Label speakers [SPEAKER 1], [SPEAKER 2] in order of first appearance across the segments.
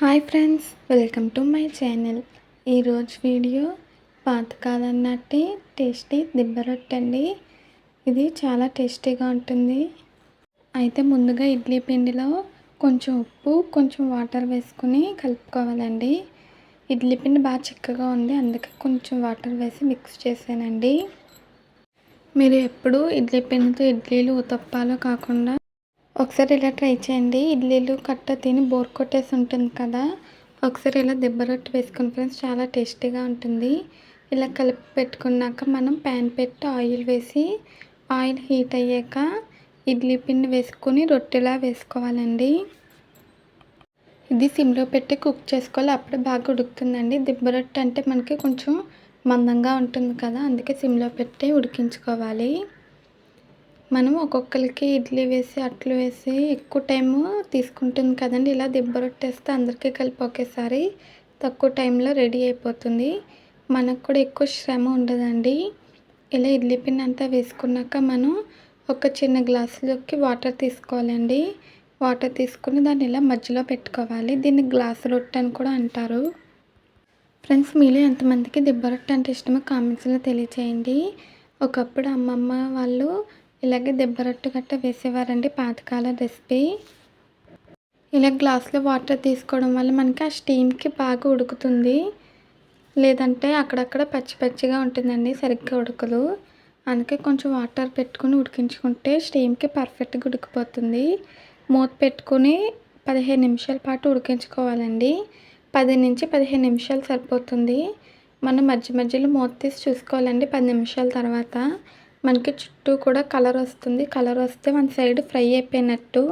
[SPEAKER 1] Hi friends welcome to my channel. ఈరోజు video పాతకాలం నాటి టేస్టీ దిబ్బ రొట్టె అండి. ఇది చాలా టేస్టీగా ఉంటుంది. అయితే ముందుగా ఇడ్లీ పిండిలో కొంచెం ఉప్పు కొంచెం వాటర్ వేసుకుని కలుపుకోవాలండి. ఇడ్లీ పిండి బాగా చిక్కగా ఉంది అందుకే కొంచెం వాటర్ వేసి మిక్స్ చేశానండి. మీరు ఎప్పుడు ఇడ్లీ పిండితో ఇడ్లీలు ఉతప్పాలో కాకుండా ఒకసారి ఇలా ట్రై చేయండి. ఇడ్లీలు కట్ట తిని బోర్ కొట్టేసి ఉంటుంది కదా. ఒకసారి ఇలా దెబ్బరొట్టు వేసుకుని ఫ్రెండ్స్ చాలా టేస్టీగా ఉంటుంది. ఇలా కలిపి పెట్టుకున్నాక మనం ప్యాన్ పెట్టి ఆయిల్ వేసి ఆయిల్ హీట్ అయ్యాక ఇడ్లీ పిండి వేసుకొని రొట్టెలా వేసుకోవాలండి. ఇది సిమ్లో పెట్టి కుక్ చేసుకోవాలి. అప్పుడే బాగా ఉడుకుతుందండి. దిబ్బ రొట్టె అంటే మనకి కొంచెం మందంగా ఉంటుంది కదా. అందుకే సిమ్లో పెట్టి ఉడికించుకోవాలి. మనం ఒక్కొక్కరికి ఇడ్లీ వేసి అట్లు వేసి ఎక్కువ టైము తీసుకుంటుంది కదండి. ఇలా దిబ్బ రొట్టేస్తే అందరికీ కలిపి ఒకేసారి తక్కువ టైంలో రెడీ అయిపోతుంది. మనకు కూడా ఎక్కువ శ్రమ ఉండదండి. ఇలా ఇడ్లీ పిండి అంతా వేసుకున్నాక మనం ఒక చిన్న గ్లాసులోకి వాటర్ తీసుకోవాలండి. వాటర్ తీసుకుని దాన్ని ఇలా మధ్యలో పెట్టుకోవాలి. దీన్ని గ్లాస్ రొట్టె అని కూడా అంటారు. ఫ్రెండ్స్ మీలో ఎంతమందికి దిబ్బ రొట్టె అంటే ఇష్టమో కామెంట్స్లో తెలియచేయండి. ఒకప్పుడు అమ్మమ్మ వాళ్ళు ఇలాగే దెబ్బరొట్టు గట్ట వేసేవారండి పాతకాల రెసిపీ. ఇలా గ్లాస్లో వాటర్ తీసుకోవడం వల్ల మనకి ఆ స్టీమ్కి బాగా ఉడుకుతుంది. లేదంటే అక్కడక్కడ పచ్చి పచ్చిగా ఉంటుందండి సరిగ్గా ఉడకదు. అందుకే కొంచెం వాటర్ పెట్టుకుని ఉడికించుకుంటే స్టీమ్కి పర్ఫెక్ట్గా ఉడికిపోతుంది. మూత పెట్టుకుని పదిహేను నిమిషాల పాటు ఉడికించుకోవాలండి. పది నుంచి పదిహేను నిమిషాలు సరిపోతుంది. మనం మధ్య మధ్యలో మూత తీసి చూసుకోవాలండి పది నిమిషాల తర్వాత. మనకి చుట్టూ కూడా కలర్ వస్తుంది. కలర్ వస్తే మన సైడ్ ఫ్రై అయిపోయినట్టు.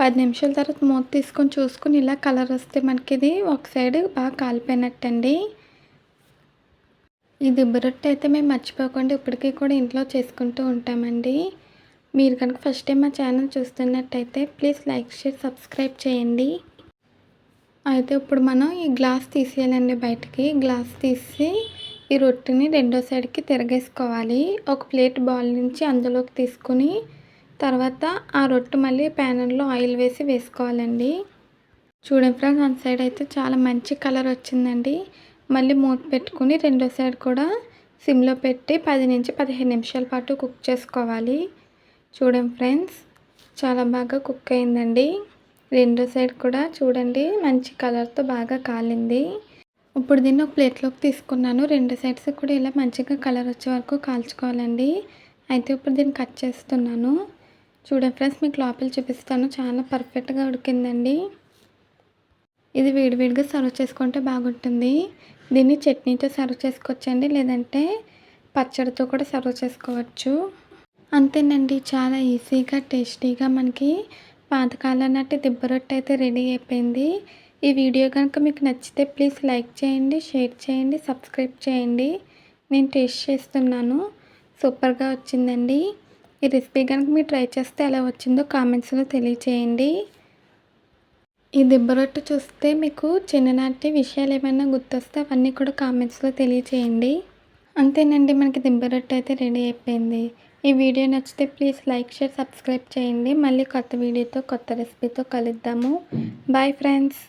[SPEAKER 1] పది నిమిషాల తర్వాత మూత తీసుకొని చూసుకుని ఇలా కలర్ వస్తే మనకి ఇది ఒక సైడ్ బాగా కాలిపోయినట్టు అండి ఈ దిబ్బరొట్టె అయితే మేము మర్చిపోకుండా ఇప్పటికీ కూడా ఇంట్లో చేసుకుంటూ ఉంటామండి. మీరు కనుక ఫస్ట్ టైం మా ఛానల్ చూస్తున్నట్టయితే ప్లీజ్ లైక్ షేర్ సబ్స్క్రైబ్ చేయండి. అయితే ఇప్పుడు మనం ఈ గ్లాస్ తీసేయాలండి బయటికి. గ్లాస్ తీసి ఈ రొట్టెని రెండో సైడ్కి తిరగేసుకోవాలి. ఒక ప్లేట్ బాల్ నుంచి అందులోకి తీసుకుని తర్వాత ఆ రొట్టె మళ్ళీ ప్యానర్లో ఆయిల్ వేసి వేసుకోవాలండి. చూడండి ఫ్రెండ్స్ వన్ సైడ్ అయితే చాలా మంచి కలర్ వచ్చిందండి. మళ్ళీ మూత పెట్టుకుని రెండో సైడ్ కూడా సిమ్లో పెట్టి పది నుంచి పదిహేను నిమిషాల పాటు కుక్ చేసుకోవాలి. చూడండి ఫ్రెండ్స్ చాలా బాగా కుక్ అయిందండి. రెండో సైడ్ కూడా చూడండి మంచి కలర్తో బాగా కాలింది. ఇప్పుడు దీన్ని ఒక ప్లేట్లోకి తీసుకున్నాను. రెండు సైడ్స్ కూడా ఇలా మంచిగా కలర్ వచ్చే వరకు కాల్చుకోవాలండి. అయితే ఇప్పుడు దీన్ని కట్ చేస్తున్నాను. చూడండి ఫ్రెండ్స్ మీకు లోపల చూపిస్తాను. చాలా పర్ఫెక్ట్గా ఉడికిందండి. ఇది వేడివేడిగా సర్వ్ చేసుకుంటే బాగుంటుంది. దీన్ని చట్నీతో సర్వ్ చేసుకోవచ్చండి లేదంటే పచ్చడితో కూడా సర్వ్ చేసుకోవచ్చు. అంతేనండి చాలా ఈజీగా టేస్టీగా మనకి పాతకాలం నాటి దిబ్బ రొట్టె అయితే రెడీ అయిపోయింది. ఈ వీడియో కనుక మీకు నచ్చితే ప్లీజ్ లైక్ చేయండి షేర్ చేయండి సబ్స్క్రైబ్ చేయండి. నేను టేస్ట్ చేస్తున్నాను. సూపర్గా వచ్చిందండి. ఈ రెసిపీ కనుక మీరు ట్రై చేస్తే ఎలా వచ్చిందో కామెంట్స్లో తెలియచేయండి. ఈ దిబ్బరొట్టు చూస్తే మీకు చిన్ననాటి విషయాలు ఏమైనా గుర్తొస్తే అవన్నీ కూడా కామెంట్స్లో తెలియచేయండి. అంతేనండి మనకి దిబ్బరొట్టు అయితే రెడీ అయిపోయింది. ఈ వీడియో నచ్చితే ప్లీజ్ లైక్ షేర్ సబ్స్క్రైబ్ చేయండి. మళ్ళీ కొత్త వీడియోతో కొత్త రెసిపీతో కలుద్దాము. Bye friends.